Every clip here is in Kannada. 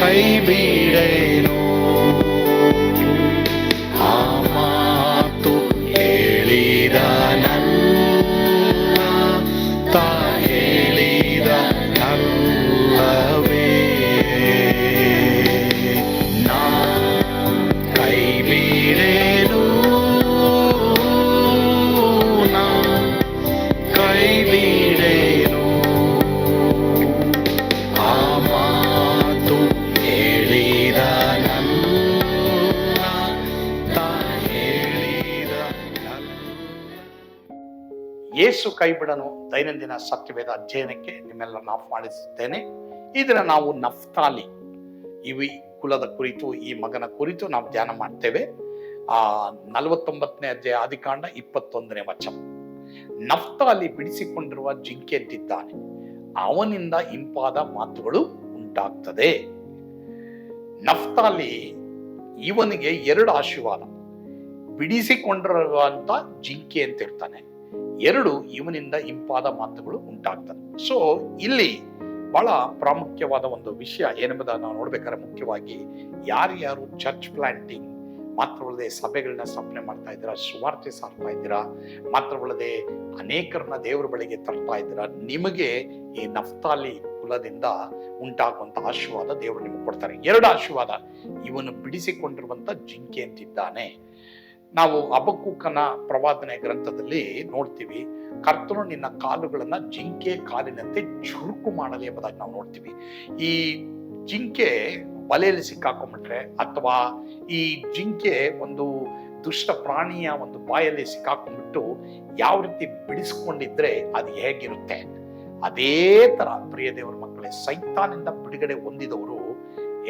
Baby. ಯೇಸು ಕೈಬಿಡನು ದೈನಂದಿನ ಸತ್ಯವೇದ ಅಧ್ಯಯನಕ್ಕೆ ನಿಮ್ಮೆಲ್ಲರನ್ನ ಆಹ್ವಾನಿಸುತ್ತೇನೆ ಇದನ್ನು ನಾವು ನಫ್ತಾಲಿ ಇವಿ ಕುಲದ ಕುರಿತು, ಈ ಮಗನ ಕುರಿತು ನಾವು ಧ್ಯಾನ ಮಾಡ್ತೇವೆ. ಆ ನಲವತ್ತೊಂಬತ್ತನೇ ಅಧ್ಯಾಯ ಆದಿಕಾಂಡ ಇಪ್ಪತ್ತೊಂದನೇ ವಚನ. ನಫ್ತಾಲಿ ಬಿಡಿಸಿಕೊಂಡಿರುವ ಜಿಂಕೆ ಎದ್ದಿದ್ದಾನೆ ಅವನಿಂದ ಇಂಪಾದ ಮಾತುಗಳು ಉಂಟಾಗ್ತದೆ. ನಫ್ತಾಲಿ ಇವನಿಗೆ ಎರಡು ಆಶೀರ್ವಾದ. ಬಿಡಿಸಿಕೊಂಡಿರುವಂತ ಜಿಂಕೆ ಅಂತ ಇರ್ತಾನೆ. ಎರಡು ಇವನಿಂದ ಇಂಪಾದ ಮಾತುಗಳು ಉಂಟಾಗ್ತದೆ ಸೊ ಇಲ್ಲಿ ಬಹಳ ಪ್ರಾಮುಖ್ಯವಾದ ಒಂದು ವಿಷಯ ಏನೆಂಬುದನ್ನು ನಾವು ನೋಡ್ಬೇಕಾದ್ರೆ ಮುಖ್ಯವಾಗಿ ಯಾರ್ಯಾರು ಚರ್ಚ್ ಪ್ಲಾಂಟಿಂಗ್ ಮಾತ್ರವಲ್ಲದೆ ಸಭೆಗಳನ್ನ ಸ್ಥಾಪನೆ ಮಾಡ್ತಾ ಇದ್ದೀರಾ, ಸುವಾರ್ತೆ ಸಾರ್ತಾ ಇದ್ದೀರಾ, ಮಾತ್ರವಲ್ಲದೆ ಅನೇಕರನ್ನ ದೇವರ ಬಳಿಗೆ ತರ್ತಾ ಇದ್ದೀರಾ, ನಿಮಗೆ ಈ ನಫ್ತಾಲಿ ಕುಲದಿಂದ ಉಂಟಾಗುವಂತ ಆಶೀರ್ವಾದ ದೇವರು ನಿಮಗೆ ಕೊಡ್ತಾರೆ. ಎರಡು ಆಶೀರ್ವಾದ, ಇವನು ಬಿಡಿಸಿಕೊಂಡಿರುವಂತ ಜಿಂಕೆ ಅಂತಿದ್ದಾನೆ. ನಾವು ಅಬಕುಕನ ಪ್ರವಾದನೆ ಗ್ರಂಥದಲ್ಲಿ ನೋಡ್ತೀವಿ, ಕರ್ತನು ನಿನ್ನ ಕಾಲುಗಳನ್ನ ಜಿಂಕೆ ಕಾಲಿನಂತೆ ಚುರುಕು ಮಾಡಲಿ ಎಂಬುದಾಗಿ ನಾವು ನೋಡ್ತೀವಿ. ಈ ಜಿಂಕೆ ಬಲೆಯಲ್ಲಿ ಸಿಕ್ಕಾಕೊಂಡ್ಬಿಟ್ರೆ ಅಥವಾ ಈ ಜಿಂಕೆ ಒಂದು ದುಷ್ಟ ಪ್ರಾಣಿಯ ಒಂದು ಬಾಯಲ್ಲಿ ಸಿಕ್ಕಾಕೊಂಡ್ಬಿಟ್ಟು ಯಾವ ರೀತಿ ಬಿಡಿಸ್ಕೊಂಡಿದ್ರೆ ಅದು ಹೇಗಿರುತ್ತೆ? ಅದೇ ತರ ಪ್ರಿಯ ದೇವರ ಮಕ್ಕಳೇ, ಸೈತಾನಿಂದ ಬಿಡುಗಡೆ ಹೊಂದಿದವರು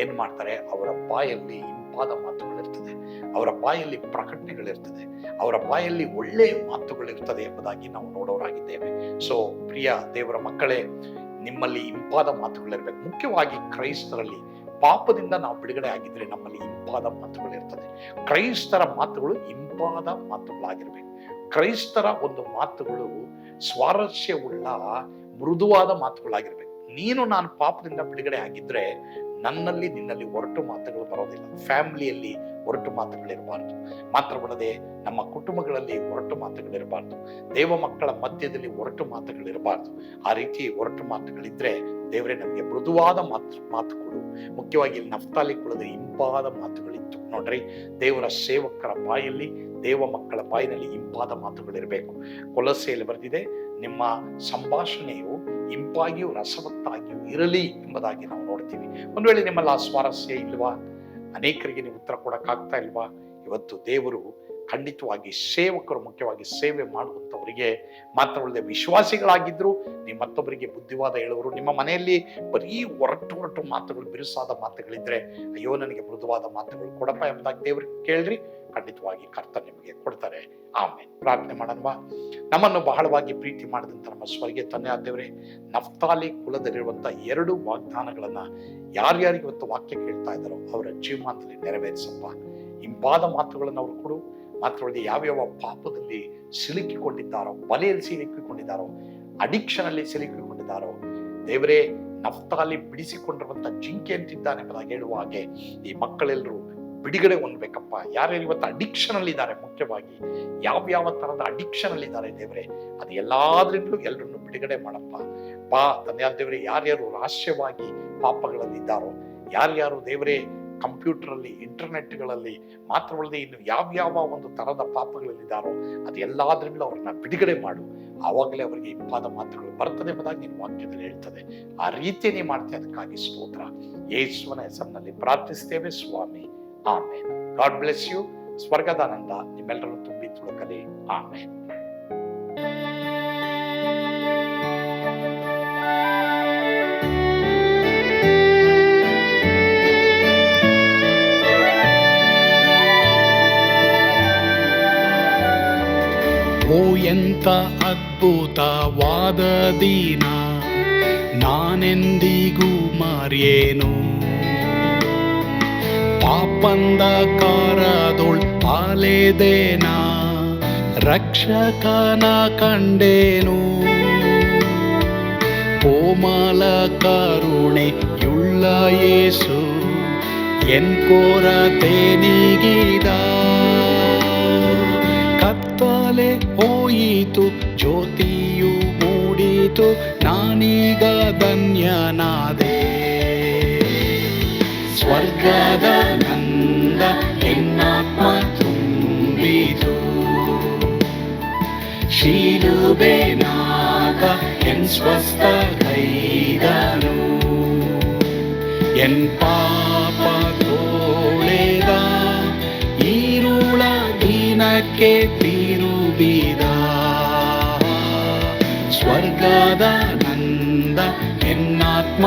ಏನ್ ಮಾಡ್ತಾರೆ? ಅವರ ಬಾಯಲ್ಲಿ ಇಂಪಾದ ಮಾತುಗಳಿರ್ತದೆ. ಅವರ ಬಾಯಲ್ಲಿ ಪ್ರಕಟಣೆಗಳಿರ್ತದೆ ಅವರ ಬಾಯಲ್ಲಿ ಒಳ್ಳೆಯ ಮಾತುಗಳಿರ್ತದೆ ಎಂಬುದಾಗಿ ನಾವು ನೋಡೋರಾಗಿದ್ದೇವೆ. ಸೊ ಪ್ರಿಯ ದೇವರ ಮಕ್ಕಳೇ, ನಿಮ್ಮಲ್ಲಿ ಇಂಪಾದ ಮಾತುಗಳಿರ್ಬೇಕು. ಮುಖ್ಯವಾಗಿ ಕ್ರೈಸ್ತರಲ್ಲಿ ಪಾಪದಿಂದ ನಾವು ಬಿಡುಗಡೆ ಆಗಿದ್ರೆ ನಮ್ಮಲ್ಲಿ ಇಂಪಾದ ಮಾತುಗಳಿರ್ತದೆ. ಕ್ರೈಸ್ತರ ಮಾತುಗಳು ಇಂಪಾದ ಮಾತುಗಳಾಗಿರ್ಬೇಕು. ಕ್ರೈಸ್ತರ ಒಂದು ಮಾತುಗಳು ಸ್ವಾರಸ್ಯವುಳ್ಳ ಮೃದುವಾದ ಮಾತುಗಳಾಗಿರ್ಬೇಕು. ನೀನು ನಾನು ಪಾಪದಿಂದ ಬಿಡುಗಡೆ ಆಗಿದ್ರೆ ನನ್ನಲ್ಲಿ, ನಿನ್ನಲ್ಲಿ ಒರಟು ಮಾತುಗಳು ಬರೋದಿಲ್ಲ. ಫ್ಯಾಮಿಲಿಯಲ್ಲಿ ಒರಟು ಮಾತುಗಳಿರಬಾರ್ದು ಮಾತ್ರವಲ್ಲದೆ, ನಮ್ಮ ಕುಟುಂಬಗಳಲ್ಲಿ ಹೊರಟು ಮಾತುಗಳಿರಬಾರ್ದು ದೇವ ಮಕ್ಕಳ ಮಧ್ಯದಲ್ಲಿ ಒರಟು ಮಾತುಗಳಿರಬಾರ್ದು ಆ ರೀತಿ ಹೊರಟು ಮಾತುಗಳಿದ್ರೆ ದೇವರೇ ನಮಗೆ ಮೃದುವಾದ ಮಾತು ಮಾತುಗಳು ಮುಖ್ಯವಾಗಿ ಇಲ್ಲಿ ನಫ್ತಾಲಿ ಕುಳದ ಇಂಪಾದ ಮಾತುಗಳಿತ್ತು. ನೋಡ್ರಿ, ದೇವರ ಸೇವಕರ ಬಾಯಲ್ಲಿ, ದೇವ ಮಕ್ಕಳ ಬಾಯಿನಲ್ಲಿ ಇಂಪಾದ ಮಾತುಗಳಿರಬೇಕು ಕೊಲಸೆಯಲ್ಲಿ ಬರೆದಿದೆ, ನಿಮ್ಮ ಸಂಭಾಷಣೆಯು ಇಂಪಾಗಿಯೂ ರಸವತ್ತಾಗಿಯೂ ಇರಲಿ ಎಂಬುದಾಗಿ ನಾವು ನೋಡ್ತೀವಿ. ಒಂದು ವೇಳೆ ನಿಮ್ಮಲ್ಲಿ ಆ ಸ್ವಾರಸ್ಯ ಇಲ್ವಾ? ಅನೇಕರಿಗೆ ನೀವು ಉತ್ತರ ಕೊಡಕ್ಕಾಗ್ತಾ ಇಲ್ವಾ? ಇವತ್ತು ದೇವರು ಖಂಡಿತವಾಗಿ ಸೇವಕರು, ಮುಖ್ಯವಾಗಿ ಸೇವೆ ಮಾಡುವಂಥವರಿಗೆ ಮಾತ್ರವಲ್ಲದೆ ವಿಶ್ವಾಸಿಗಳಾಗಿದ್ರು, ನೀವು ಮತ್ತೊಬ್ಬರಿಗೆ ಬುದ್ಧಿವಾದ ಹೇಳುವರು ನಿಮ್ಮ ಮನೆಯಲ್ಲಿ ಬರೀ ಒರಟು ಒರಟು ಮಾತುಗಳು, ಬಿರುಸಾದ ಮಾತುಗಳಿದ್ರೆ, ಅಯ್ಯೋ, ನನಗೆ ಮೃದುವಾದ ಮಾತುಗಳು ಕೊಡಪ್ಪ ಎಂಬುದಾಗಿ ದೇವ್ರಿಗೆ ಕೇಳ್ರಿ. ಖಂಡಿತವಾಗಿ ಕರ್ತ ನಿಮಗೆ ಕೊಡ್ತಾರೆ. ಆಮೇಲೆ ಪ್ರಾರ್ಥನೆ ಮಾಡೋಣವಾ. ನಮ್ಮನ್ನು ಬಹಳವಾಗಿ ಪ್ರೀತಿ ಮಾಡಿದಂತ ನಮ್ಮ ಸ್ವರ್ಗೀಯ ತಂದೆ ಆದ್ದೇವ್ರೆ ನಫ್ತಾಲಿ ಕುಲದಲ್ಲಿರುವಂಥ ಎರಡು ವಾಗ್ದಾನಗಳನ್ನ ಯಾರ್ಯಾರಿಗೆ ಇವತ್ತು ವಾಕ್ಯ ಕೇಳ್ತಾ ಇದ್ದಾರೋ ಅವರ ಜೀವಮಾನದಲ್ಲಿ ನೆರವೇರಿಸಪ್ಪ. ಇಂಪಾದ ಮಾತುಗಳನ್ನು ಅವರು ಕೊಡು. ಮಾತ್ರವಲ್ಲದೆ ಯಾವ್ಯಾವ ಪಾಪದಲ್ಲಿ ಸಿಲುಕಿಕೊಂಡಿದ್ದಾರೋ, ಬಲೆಯಲ್ಲಿ ಸಿಲುಕಿಕೊಂಡಿದ್ದಾರೋ ಅಡಿಕ್ಷನ್ ಅಲ್ಲಿ ಸಿಲುಕಿಕೊಂಡಿದ್ದಾರೋ, ದೇವರೇ ನಫ್ತಾಲಿ ಬಿಡಿಸಿಕೊಂಡಿರುವಂಥ ಜಿಂಕೆ ಅಂತಿದ್ದಾನೆ ಎಂಬುದಾಗಿ ಹೇಳುವ ಹಾಗೆ ಈ ಮಕ್ಕಳೆಲ್ಲರೂ ಬಿಡುಗಡೆ ಹೊಂದ್ಬೇಕಪ್ಪ. ಯಾರ್ಯಾರು ಇವತ್ತು ಅಡಿಕ್ಷನ್ ಅಲ್ಲಿ ಇದ್ದಾರೆ ಮುಖ್ಯವಾಗಿ? ಯಾವ ಯಾವ ಅಡಿಕ್ಷನಲ್ಲಿದ್ದಾರೆ ದೇವರೇ? ಅದು ಎಲ್ಲಾದ್ರಿಂದಲೂ ಎಲ್ಲರನ್ನು ಬಿಡುಗಡೆ ಮಾಡಪ್ಪ. ಬಾ ತಂದೆಯಾದ ದೇವರೇ, ಯಾರ್ಯಾರು ರಹಸ್ಯವಾಗಿ ಪಾಪಗಳಲ್ಲಿ ಇದ್ದಾರೋ ಯಾರ್ಯಾರು ದೇವರೇ ಕಂಪ್ಯೂಟರ್ ಅಲ್ಲಿ ಇಂಟರ್ನೆಟ್ಗಳಲ್ಲಿ, ಮಾತ್ರವಲ್ಲದೆ ಇನ್ನು ಯಾವ್ಯಾವ ಒಂದು ಥರದ ಪಾಪಗಳಲ್ಲಿದ್ದಾರೋ, ಅದು ಎಲ್ಲಾದ್ರಿಂದಲೂ ಅವ್ರನ್ನ ಬಿಡುಗಡೆ ಮಾಡು. ಆವಾಗಲೇ ಅವರಿಗೆ ಇಂಪಾದ ಮಾತುಗಳು ಬರ್ತದೆ ಎಂಬುದಾಗಿ ನಿಮ್ಮ ವಾಕ್ಯದಲ್ಲಿ ಹೇಳ್ತದೆ. ಆ ರೀತಿಯೇ ಮಾಡ್ತೀಯ ಅದಕ್ಕಾಗಿ ಸ್ತೋತ್ರ. ಯೇಸುವನ ಹೆಸರಿನಲ್ಲಿ ಪ್ರಾರ್ಥಿಸ್ತೇವೆ, ಸ್ವಾಮಿ. ಆಮೇನ್ ಗಾಡ್ ಬ್ಲೆಸ್ ಯು ಸ್ವರ್ಗದಾನಂದ ನಿಮ್ಮೆಲ್ಲರೂ ತುಂಬಿ ತುಳುಕಲಿ ಆಮೇನ್ ಓ ಎಂತ ಅದ್ಭುತವಾದ ದಿನ ನಾನೆಂದಿಗೂ ಮರೆಯೇನು ಪಾಪಂದ ಕಾರದೊಳ್ ಪಾಲೆದೇನ ರಕ್ಷಕನ ಕಂಡೇನು? ಕೋಮಲ ಕರುಣೆಯುಳ್ಳ ಯೇಸು ಎನ್ ಕೊರತೆ ನೀಗಿದ? ಕತ್ತಲೆ ಹೋಯಿತು, ಜ್ಯೋತಿಯು ಮೂಡಿತು, ನಾನೀಗ ಧನ್ಯನಾದೆ. ಸ್ವರ್ಗದ ನಂದ ಹೆಣ್ಣಾತ್ಮ ತುಂಬಿದು ಶೀಲುಬೆ ನಾಗ ಎನ್ ಸ್ವಸ್ಥ ಕೈದನು. ಎನ್ ಪಾಪ ತೋಳೆದ ಈರುಳ ದಿನಕ್ಕೆ ತಿರುಬಿದ ಸ್ವರ್ಗದ ನಂದ ಎನ್ನಾತ್ಮ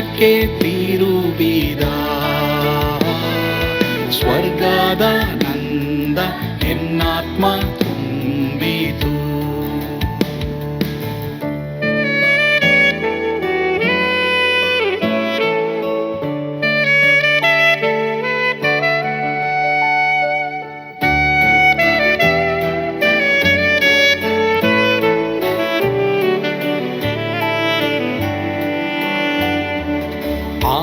ദിനಕ್ಕೆ ಬೀದ ಸ್ವರ್ಗದ ನಂದ ಎನ್ನಾತ್ಮ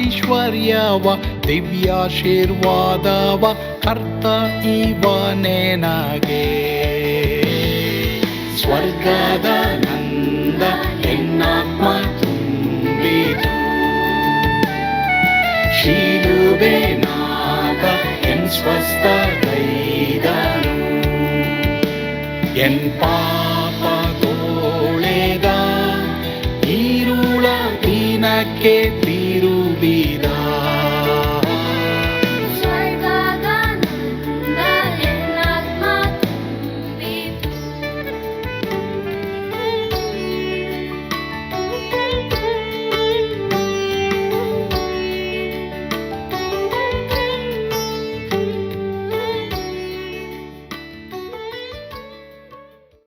ಐಶ್ವರ್ಯವ, ದಿವ್ಯಾಶೀರ್ವಾದವ, ಕರ್ತ ಇವನೇನಾಗೆ ಸ್ವರ್ಗದ ನಂದ ಹೆಣ್ಣಾತ್ಮ ತುಂಬಿತು. ಶೀಲುವೆ ನಾಗ ಎನ್ ಸ್ವಸ್ಥ ಕೈದನು. ಎನ್ ಪಾಪ ತೋಳೆದ, ಈರುಳ ದಿನಕ್ಕೆ vida.